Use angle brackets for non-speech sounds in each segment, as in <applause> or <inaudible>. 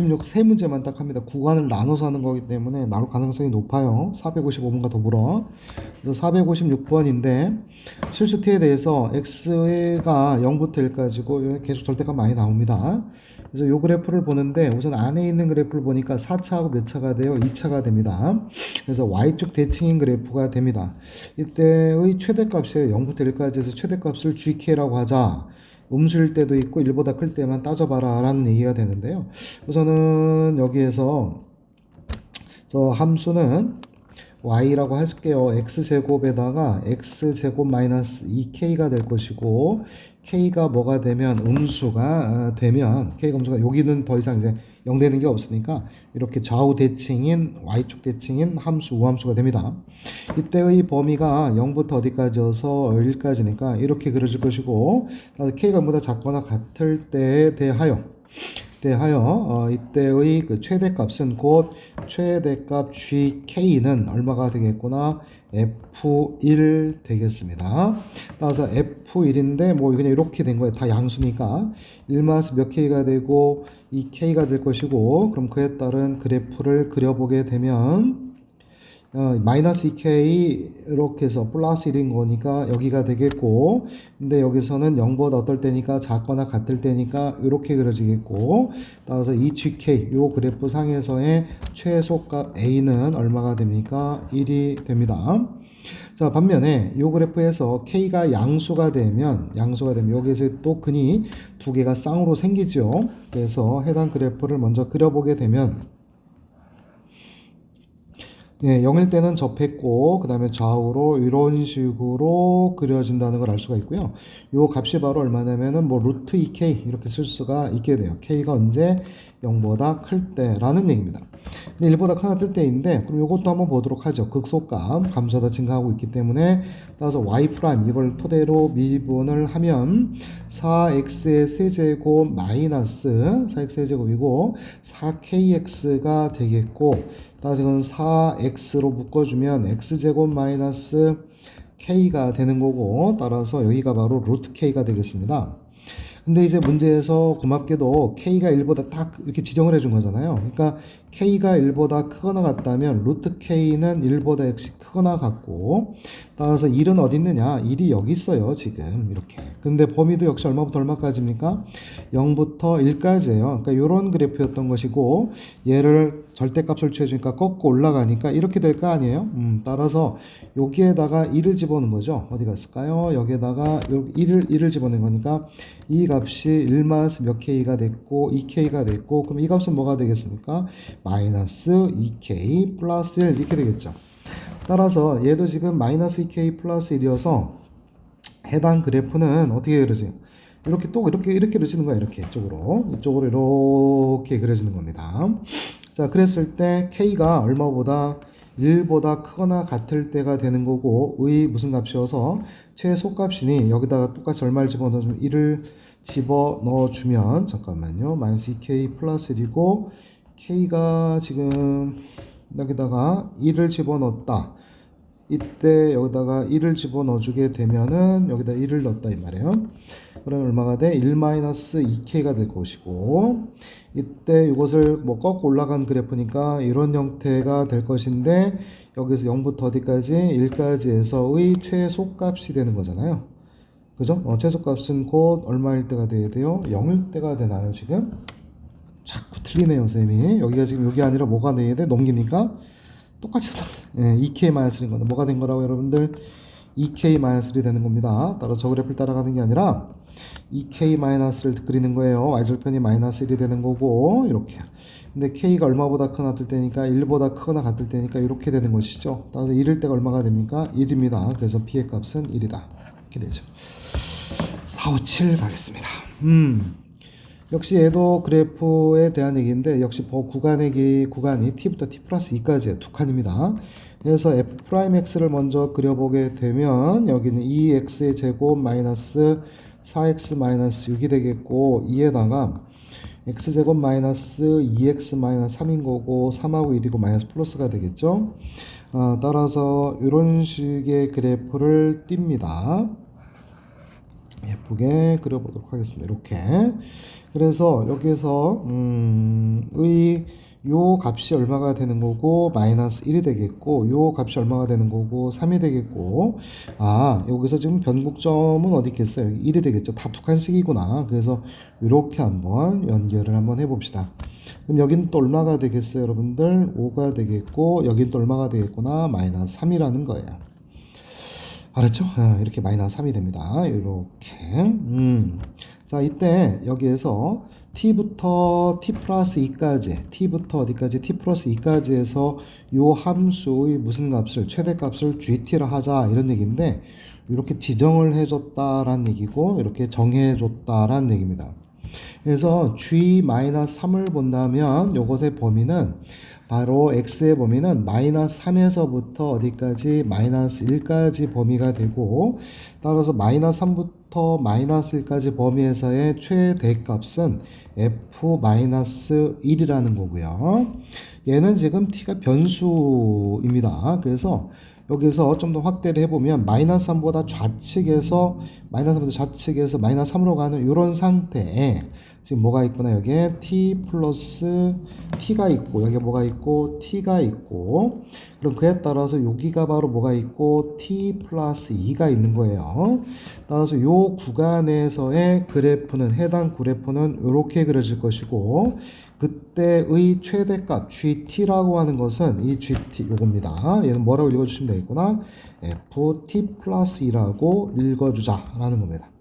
16 세 문제만 딱 합니다. 구간을 나눠서 하는 거기 때문에 나올 가능성이 높아요. 455번과 더불어. 그래서 456번인데 실수 t에 대해서 x가 0부터 1까지고 계속 절대값 많이 나옵니다. 그래서 요 그래프를 보는데 우선 안에 있는 그래프를 보니까 4차하고 몇 차가 돼요? 2차가 됩니다. 그래서 y축 대칭인 그래프가 됩니다. 이때의 최대값이에요. 0부터 1까지 해서 최대값을 gk라고 하자. 음수일 때도 있고 1보다 클 때만 따져봐라 라는 얘기가 되는데요. 우선은 여기에서 저 함수는 y라고 할게요. x제곱에다가 x제곱 마이너스 2k가 될 것이고 k가 뭐가 되면 음수가 아, 되면 k가 음수가 여기는 더 이상 이제 0 되는 게 없으니까 이렇게 좌우 대칭인 y축 대칭인 함수 우함수가 됩니다. 이때의 범위가 0부터 어디까지여서 1까지니까 이렇게 그려질 것이고 k가 보다 작거나 같을 때에 대하여 대하여 어, 이때의 그 최대값은 곧 최대값 GK는 얼마가 되겠구나 F1 되겠습니다. 따라서 F1인데 뭐 그냥 이렇게 된 거예요. 다 양수니까 1마스 몇 K가 되고 2K가 될 것이고 그럼 그에 따른 그래프를 그려보게 되면 어, 마이너스 2k 이렇게 해서 플러스 1인 거니까 여기가 되겠고 근데 여기서는 0보다 어떨 때니까 작거나 같을 때니까 이렇게 그려지겠고 따라서 이 gk 요 그래프 상에서의 최소값 a는 얼마가 됩니까? 1이 됩니다. 자 반면에 요 그래프에서 k가 양수가 되면 양수가 되면 여기에서 또 근이 두 개가 쌍으로 생기죠. 그래서 해당 그래프를 먼저 그려보게 되면 예, 0일 때는 접했고 그 다음에 좌우로 이런 식으로 그려진다는 걸 알 수가 있고요. 요 값이 바로 얼마냐면은 뭐 루트 2k 이렇게 쓸 수가 있게 돼요. k가 언제 0보다 클 때라는 얘기입니다. 근데 1보다 크나 뜰 때인데 그럼 요것도 한번 보도록 하죠. 극소값 감소하다 증가하고 있기 때문에 따라서 y 프라임 이걸 토대로 미분을 하면 4x의 세제곱 마이너스 4x 세제곱이고 4kx가 되겠고 따라서 이건 4x로 묶어주면 x제곱 마이너스 k가 되는 거고 따라서 여기가 바로 루트 k가 되겠습니다. 근데 이제 문제에서 고맙게도 k가 1보다 딱 이렇게 지정을 해준 거잖아요. 그러니까 k가 1보다 크거나 같다면 루트 k는 1보다 역시 크거나 같고 따라서 1은 어디 있느냐? 1이 여기 있어요. 지금 이렇게. 근데 범위도 역시 얼마부터 얼마까지입니까? 0부터 1까지예요. 그러니까 이런 그래프였던 것이고 얘를 절대값을 취해주니까 꺾고 올라가니까 이렇게 될 거 아니에요? 음, 따라서 여기에다가 1을 집어넣은 거죠. 어디 갔을까요? 여기에다가 1을 1을 집어넣은 거니까 이 값이 1마스 몇 k가 됐고 2k가 됐고 그럼 이 값은 뭐가 되겠습니까? 마이너스 2k 플러스 1 이렇게 되겠죠. 따라서 얘도 지금 마이너스 2k 플러스 1이어서 해당 그래프는 어떻게 그려져요? 이렇게 또 이렇게 이렇게 그려지는 거야 이렇게 이쪽으로 이쪽으로 이렇게 그려지는 겁니다. 자 그랬을 때 k가 얼마보다 1보다 크거나 같을 때가 되는 거고 의 무슨 값이어서 최소값이니 여기다가 똑같이 얼마를 집어넣어주면 1을 집어넣어 주면 잠깐만요 마이너스 2k 플러스 1이고 k가 지금 여기다가 1을 집어넣었다 이때 여기다가 1을 집어넣어 주게 되면은 여기다 1을 넣었다 이 말이에요 그러면 얼마가 돼? 1-2k가 될 것이고 이때 이것을 뭐 꺾고 올라간 그래프니까 이런 형태가 될 것인데 여기서 0부터 어디까지 1까지 해서의 최소값이 되는 거잖아요 그죠? 어, 최소값은 곧 얼마일 때가 돼야 돼요? 0일 때가 되나요 지금? 자꾸 틀리네요 쌤이 여기가 지금 여기 아니라 뭐가 돼야 돼? 넘기니까 똑같이 예, 2k-1인 건데 뭐가 된 거라고 여러분들 2k-1이 되는 겁니다. 따라 저 그래프를 따라가는 게 아니라 2k-를 그리는 거예요. y절편이 마이너스 1이 되는 거고 이렇게. 근데 k가 얼마보다 크거나 같을 때니까 1보다 크거나 같을 때니까 이렇게 되는 것이죠. 따라서 1일 때가 얼마가 됩니까? 1입니다. 그래서 p의 값은 1이다. 이렇게 되죠. 4, 5, 7 가겠습니다. 음. 역시 얘도 그래프에 대한 얘기인데 역시 뭐 구간의 기 구간이 t부터 t 플러스 2까지의 두 칸입니다. 그래서 f 프라임 x를 먼저 그려보게 되면 여기는 2x의 제곱 마이너스 4x 마이너스 6이 되겠고 2에다가 x제곱 마이너스 2x 마이너스 3인 거고 3하고 1이고 마이너스 플러스가 되겠죠. 아, 따라서 이런 식의 그래프를 띱니다. 예쁘게 그려보도록 하겠습니다. 이렇게. 그래서 여기에서 음, 의 요 값이 얼마가 되는 거고 마이너스 1이 되겠고 요 값이 얼마가 되는 거고 3이 되겠고 아 여기서 지금 변곡점은 어디 있겠어요 1이 되겠죠 다두 칸씩이구나 그래서 이렇게 한번 연결을 한번 해봅시다 그럼 여기는 또 얼마가 되겠어요 여러분들 5가 되겠고 여긴 또 얼마가 되겠구나 마이너스 3이라는 거예요 알았죠? 아, 이렇게 마이너스 3이 됩니다. 이렇게. 음. 자, 이때 여기에서 t부터 t 플러스 2까지, t부터 어디까지? t 플러스 2까지 해서 요 함수의 무슨 값을, 최대값을 gt라 하자 이런 얘기인데 이렇게 지정을 해줬다라는 얘기고 이렇게 정해줬다라는 얘기입니다. 그래서 g-3을 본다면 요것의 범위는 바로 x의 범위는 마이너스 3에서부터 어디까지 마이너스 1까지 범위가 되고 따라서 마이너스 3부터 마이너스 1까지 범위에서의 최대값은 f 마이너스 1이라는 거고요. 얘는 지금 t가 변수입니다. 그래서 여기서 좀 더 확대를 해보면 마이너스 3보다 좌측에서 마이너스 3보다 좌측에서 마이너스 3으로 가는 이런 상태에 지금 뭐가 있구나 여기에 t 플러스 t가 있고 여기 뭐가 있고 t가 있고 그럼 그에 따라서 여기가 바로 뭐가 있고 t 플러스 2가 있는 거예요 따라서 요 구간에서의 그래프는 해당 그래프는 이렇게 그려질 것이고 그때의 최대값 GT라고 하는 것은 이 GT 요겁니다. 얘는 뭐라고 읽어주시면 되겠구나. FT 플러스 2라고 읽어주자라는 겁니다.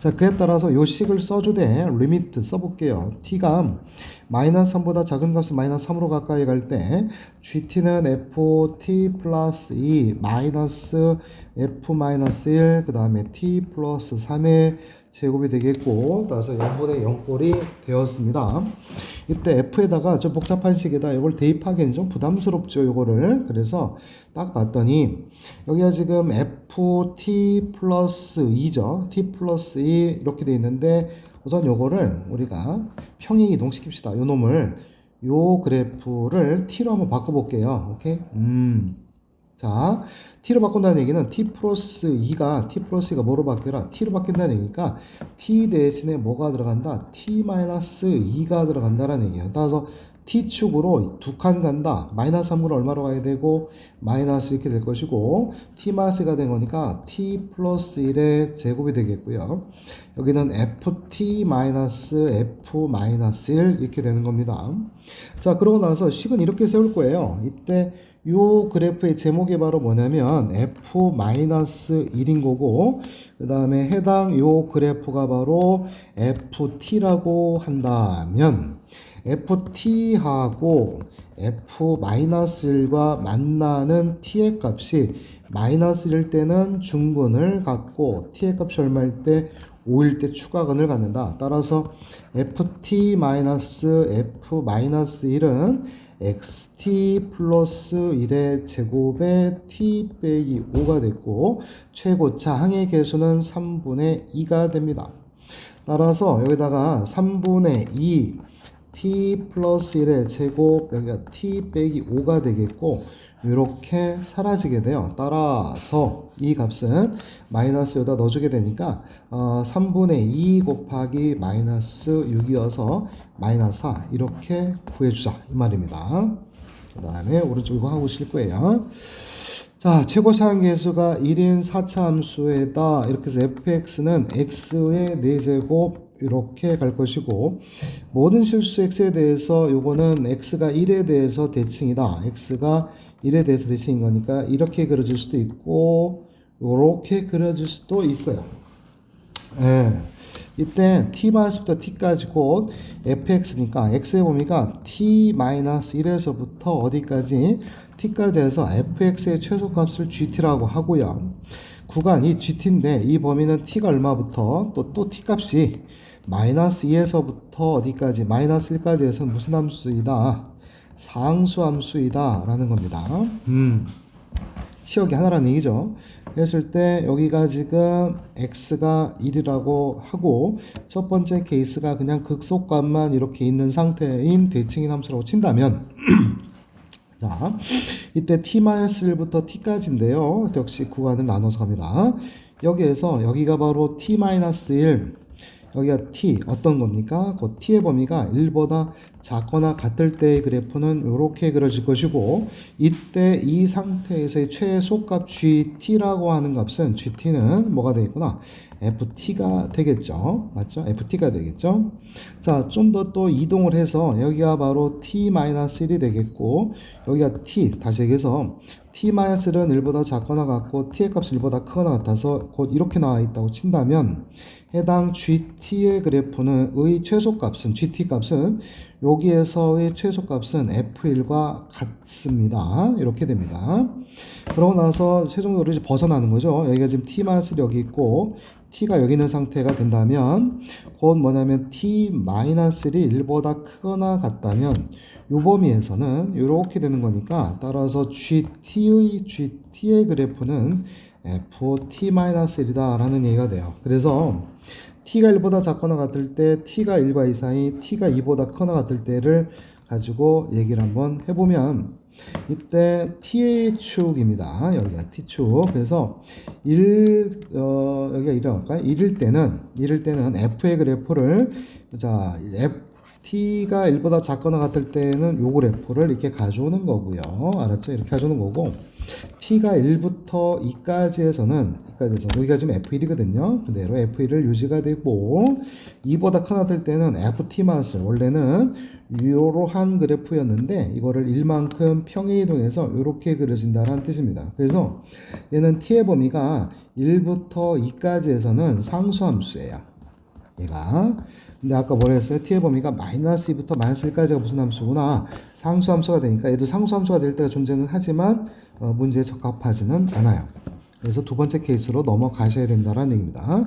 자, 그에 따라서 요 식을 써주되 리미트 써볼게요. t가 마이너스 3보다 작은 값은 마이너스 3으로 가까이 갈 때 gt는 ft 플러스 2 마이너스 f 마이너스 1 그 다음에 t 플러스 3의 제곱이 되겠고 따라서 0분의 0꼴이 되었습니다. 이때 f에다가 좀 복잡한 식에다 이걸 대입하기는 좀 부담스럽죠. 이거를 그래서 딱 봤더니 여기가 지금 ft 플러스 2죠. t 플러스 2 이렇게 돼 있는데 우선 요거를 우리가 평행 이동시킵시다. 요 놈을 요 그래프를 t로 한번 바꿔볼게요. 오케이? 음. 자, t로 바꾼다는 얘기는 t 플러스 2가 t 플러스 2가 뭐로 바뀌어라? t로 바뀐다는 얘기니까 t 대신에 뭐가 들어간다? t 마이너스 2가 들어간다라는 얘기예요. 따라서 t축으로 두 칸 간다. 마이너스 3은 얼마로 가야 되고 마이너스 이렇게 될 것이고 t 마이너스가 된 거니까 t 플러스 1의 제곱이 되겠고요. 여기는 ft 마이너스 f 마이너스 1 이렇게 되는 겁니다. 자, 그러고 나서 식은 이렇게 세울 거예요. 이때 요 그래프의 제목이 바로 뭐냐면 f-1인 거고 그 다음에 해당 요 그래프가 바로 ft라고 한다면 ft하고 f-1과 만나는 t의 값이 마이너스 1일 때는 중근을 갖고 t의 값이 얼마일 때 5일 때 추가근을 갖는다. 따라서 ft-f-1은 xt 플러스 1의 제곱에 t 빼기 5가 됐고 최고차 항의 개수는 3분의 2가 됩니다. 따라서 여기다가 3분의 2 t 플러스 1의 제곱 여기가 t 빼기 5가 되겠고 이렇게 사라지게 돼요. 따라서 이 값은 마이너스 여기다 넣어주게 되니까 어, 3분의 2 곱하기 마이너스 6이어서 마이너스 4 이렇게 구해주자 이 말입니다. 그 다음에 오른쪽 이거 하고 실 거예요. 자, 최고차항 계수가 1인 4차 함수에다 이렇게 해서 fx는 x의 4제곱 이렇게 갈 것이고 모든 실수 x에 대해서 요거는 x가 1에 대해서 대칭이다. x가 1에 대해서 대칭인 거니까 이렇게 그려질 수도 있고 이렇게 그려질 수도 있어요. 예. 이때 t-부터 t까지 곧 fx니까 x의 범위가 t-1에서부터 어디까지 t까지 해서 fx의 최소값을 gt라고 하고요. 구간이 gt인데 이 범위는 t가 얼마부터 또 또 t 값이 마이너스 2에서부터 어디까지 마이너스 1까지 해서 무슨 함수이다 상수 함수이다 라는 겁니다. 음. 치역이 하나라는 얘기죠. 했을 때 여기가 지금 x가 1이라고 하고 첫 번째 케이스가 그냥 극속값만 이렇게 있는 상태인 대칭인 함수라고 친다면 <clears throat> 자 이때 t-1부터 t까지인데요. 역시 구간을 나눠서 갑니다. 여기에서 여기가 바로 t-1 여기가 t 어떤 겁니까? 그 t의 범위가 1보다 작거나 같을 때의 그래프는 이렇게 그려질 것이고 이때 이 상태에서의 최소값 GT라고 하는 값은 GT는 뭐가 되겠구나? FT가 되겠죠. 맞죠? FT가 되겠죠? 자 좀 더 또 이동을 해서 여기가 바로 T-1이 되겠고 여기가 T 다시 얘기해서 T-1은 1보다 작거나 같고 T의 값이 1보다 크거나 같아서 곧 이렇게 나와 있다고 친다면 해당 GT의 그래프는 의 최소값은 GT 값은 여기에서의 최소값은 F1과 같습니다. 이렇게 됩니다. 그러고 나서 최종적으로 이제 벗어나는 거죠. 여기가 지금 T-1 여기 있고 T가 여기 있는 상태가 된다면 곧 뭐냐면 T-1이 1보다 크거나 같다면 요 범위에서는 이렇게 되는 거니까 따라서 GT의 GT의 그래프는 FT-1이다 라는 얘기가 돼요. 그래서 t가 1보다 작거나 같을 때 t가 1과 2 사이 t가 2보다 크거나 같을 때를 가지고 얘기를 한번 해보면 이때 t의 축입니다. 여기가 t축. 그래서 1 어, 여기가 1이라고 할까요? 1일 때는 1일 때는 f의 그래프를 자 f t가 1보다 작거나 같을 때는 요 그래프를 이렇게 가져오는 거고요. 알았죠? 이렇게 가져오는 거고 t가 1부터 2까지에서는 2까지에서 여기가 지금 f1이거든요. 그대로 f1을 유지가 되고 2보다 크나 될 때는 ft-을 원래는 이러한 그래프였는데 이거를 1만큼 평행 이동해서 이렇게 그려진다는 뜻입니다. 그래서 얘는 t의 범위가 1부터 2까지에서는 상수함수예요. 얘가 근데 아까 뭐라 했어요? t의 범위가 마이너스 2부터 마이너스 1까지가 무슨 함수구나. 상수함수가 되니까 얘도 상수함수가 될 때가 존재는 하지만 어, 문제에 적합하지는 않아요. 그래서 두 번째 케이스로 넘어가셔야 된다는 얘기입니다.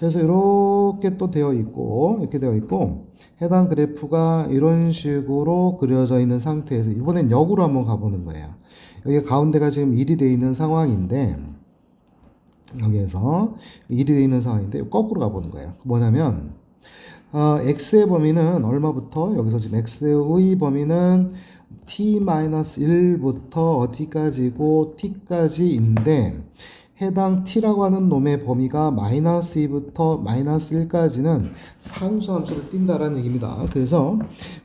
그래서 이렇게 또 되어 있고 이렇게 되어 있고 해당 그래프가 이런 식으로 그려져 있는 상태에서 이번엔 역으로 한번 가보는 거예요. 여기 가운데가 지금 1이 되어 있는 상황인데 여기에서 1이 되어 있는 상황인데 거꾸로 가보는 거예요. 뭐냐면 어, x의 범위는 얼마부터 여기서 지금 x의 범위는 t-1부터 어디까지고 t까지인데 해당 t라고 하는 놈의 범위가 마이너스 2부터 마이너스 1까지는 상수 함수를 띈다라는 얘기입니다. 그래서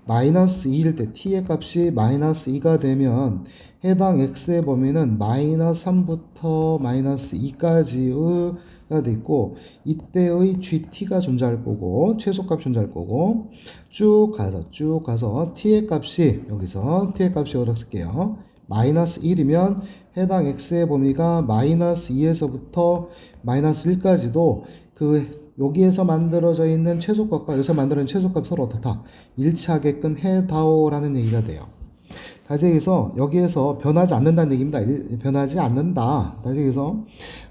마이너스 2일 때 t의 값이 마이너스 2가 되면 해당 x의 범위는 마이너스 3부터 마이너스 2까지의 가 돼 있고 이때의 GT가 존재할 거고 최소값 존재할 거고 쭉 가서 쭉 가서 T의 값이 여기서 T의 값이 어떻게 쓸게요 마이너스 1이면 해당 X의 범위가 마이너스 2에서부터 마이너스 1까지도 그 여기에서 만들어져 있는 최소값과 여기서 만들어진 최소값 서로 어떻다 일치하게끔 해다오라는 얘기가 돼요. 다시 얘기해서 여기에서 변하지 않는다는 얘기입니다. 변하지 않는다. 다시 얘기해서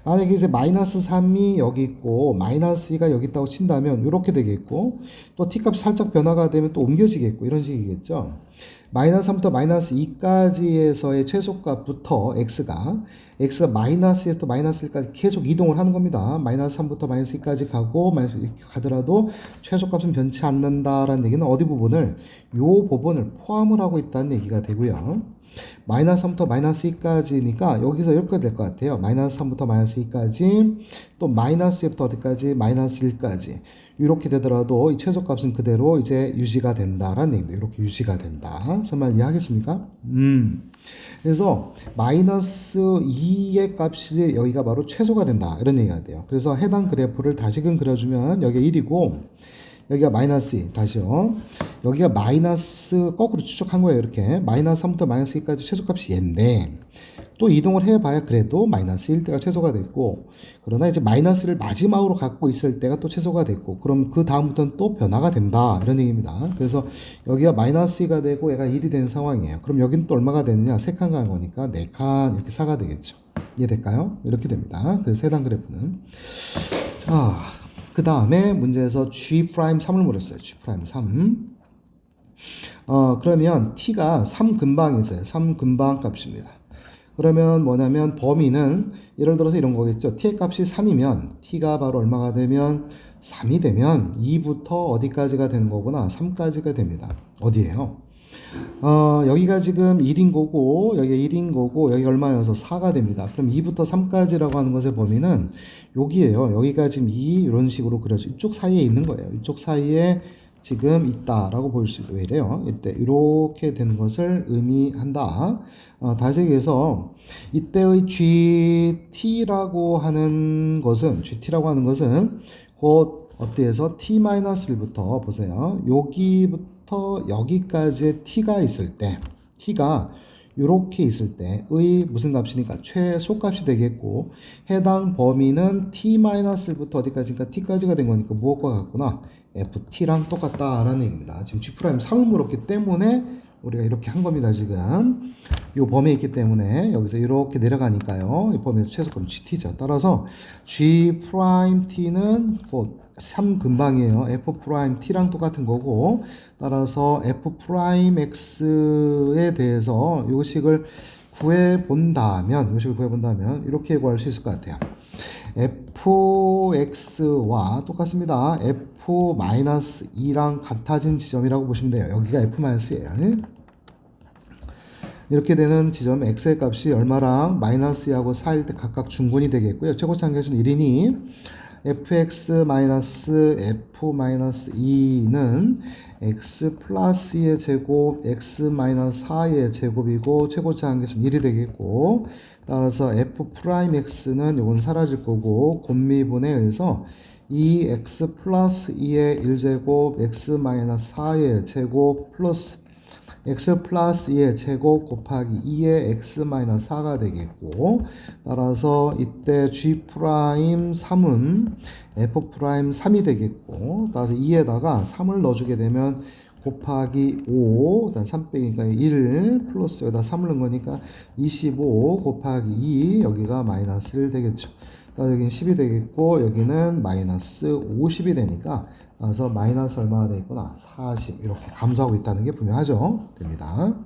만약에 이제 마이너스 3이 여기 있고 마이너스 2가 여기 있다고 친다면 이렇게 되겠고 또 t값이 살짝 변화가 되면 또 옮겨지겠고 이런 식이겠죠. 마이너스 3부터 마이너스 2까지에서의 최소값부터 x가 x가 마이너스에서 마이너스 1까지 계속 이동을 하는 겁니다. 마이너스 3부터 마이너스 2까지 가고 마이너스 이렇게 가더라도 최소값은 변치 않는다라는 얘기는 어디 부분을 요 부분을 포함을 하고 있다는 얘기가 되고요. 마이너스 3부터 마이너스 2까지니까 여기서 이렇게 될 것 같아요. 마이너스 3부터 마이너스 2까지 또 마이너스 2부터 어디까지 마이너스 1까지 이렇게 되더라도 이 최소값은 그대로 이제 유지가 된다라는 얘기입니다. 이렇게 유지가 된다. 정말 이해하겠습니까? 음. 그래서 마이너스 2의 값이 여기가 바로 최소가 된다. 이런 얘기가 돼요. 그래서 해당 그래프를 다시금 그려주면 여기 1이고 여기가 마이너스 2 다시요. 여기가 마이너스 거꾸로 추적한 거예요. 이렇게 마이너스 3부터 마이너스 2까지 최소값이 얘인데 또 이동을 해봐야 그래도 마이너스 1 때가 최소가 됐고 그러나 이제 마이너스를 마지막으로 갖고 있을 때가 또 최소가 됐고 그럼 그 다음부터는 또 변화가 된다 이런 얘기입니다. 그래서 여기가 마이너스 2가 되고 얘가 1이 된 상황이에요. 그럼 여기는 또 얼마가 되느냐? 3칸 간 거니까 4칸 이렇게 4가 되겠죠. 이해될까요? 이렇게 됩니다. 그래서 그래프는 자, 그 다음에 문제에서 G 프라임 3을 물었어요. G 프라임 3. 어, 그러면 T가 3 근방이세요. 3 근방 값입니다. 그러면 뭐냐면 범위는 예를 들어서 이런 거겠죠. t의 값이 3이면 t가 바로 얼마가 되면 3이 되면 2부터 어디까지가 되는 거구나. 3까지가 됩니다. 어디에요? 어, 여기가 지금 1인 거고, 여기가 1인 거고, 여기 얼마여서 4가 됩니다. 그럼 2부터 3까지라고 하는 것의 범위는 여기에요. 여기가 지금 2 이런 식으로 그려져. 이쪽 사이에 있는 거예요. 이쪽 사이에 지금 있다라고 볼 수 있래요. 이때 이렇게 되는 것을 의미한다. 어, 다시 얘기해서 이때의 GT라고 하는 것은 GT라고 하는 것은 곧 어디에서 t-1부터 보세요. 여기부터 여기까지의 t가 있을 때 t가 이렇게 있을 때의 무슨 값이니까? 최소값이 되겠고 해당 범위는 t-1부터 어디까지니까? T까지가 된 거니까 무엇과 같구나? Ft랑 똑같다라는 얘기입니다. 지금 g 프라임 3을 물었기 때문에 우리가 이렇게 한 겁니다. 지금 이 범위에 있기 때문에 여기서 이렇게 내려가니까요. 이 범위에서 최소값은 gt죠. 따라서 g 프라임 t는 곧3 근방이에요. f 프라임 t랑 똑같은 거고 따라서 f 프라임 x에 대해서 요식을 구해 본다면 요식을 구해 본다면 이렇게 구할 수 있을 것 같아요. fx와 똑같습니다. f-2랑 같아진 지점이라고 보시면 돼요. 여기가 f-예요. 이렇게 되는 지점 x의 값이 얼마랑 마이너스 2하고 4일 때 각각 중근이 되겠고요. 최고치 한계수는 1이니 fx 마이너스 f 마이너스 2는 x 플러스 2의 제곱 x 마이너스 4의 제곱이고 최고치 한계수는 1이 되겠고 따라서 f 프라임 x는 이건 사라질 거고 곱미분에 의해서 2x 플러스 2의 1제곱 x 마이너스 4의 제곱 플러스 x 플러스 2의 제곱 곱하기 2의 x 마이너스 4가 되겠고 따라서 이때 g 프라임 3은 f 프라임 3이 되겠고 따라서 2에다가 3을 넣어주게 되면 곱하기 5, 일단 3 빼기니까 1 플러스 여기다 3을 넣은 거니까 25 곱하기 2 여기가 마이너스 1 되겠죠. 여기는 10이 되겠고 여기는 마이너스 50이 되니까 따라서 마이너스 얼마가 되겠구나? 40 이렇게 감소하고 있다는 게 분명하죠? 됩니다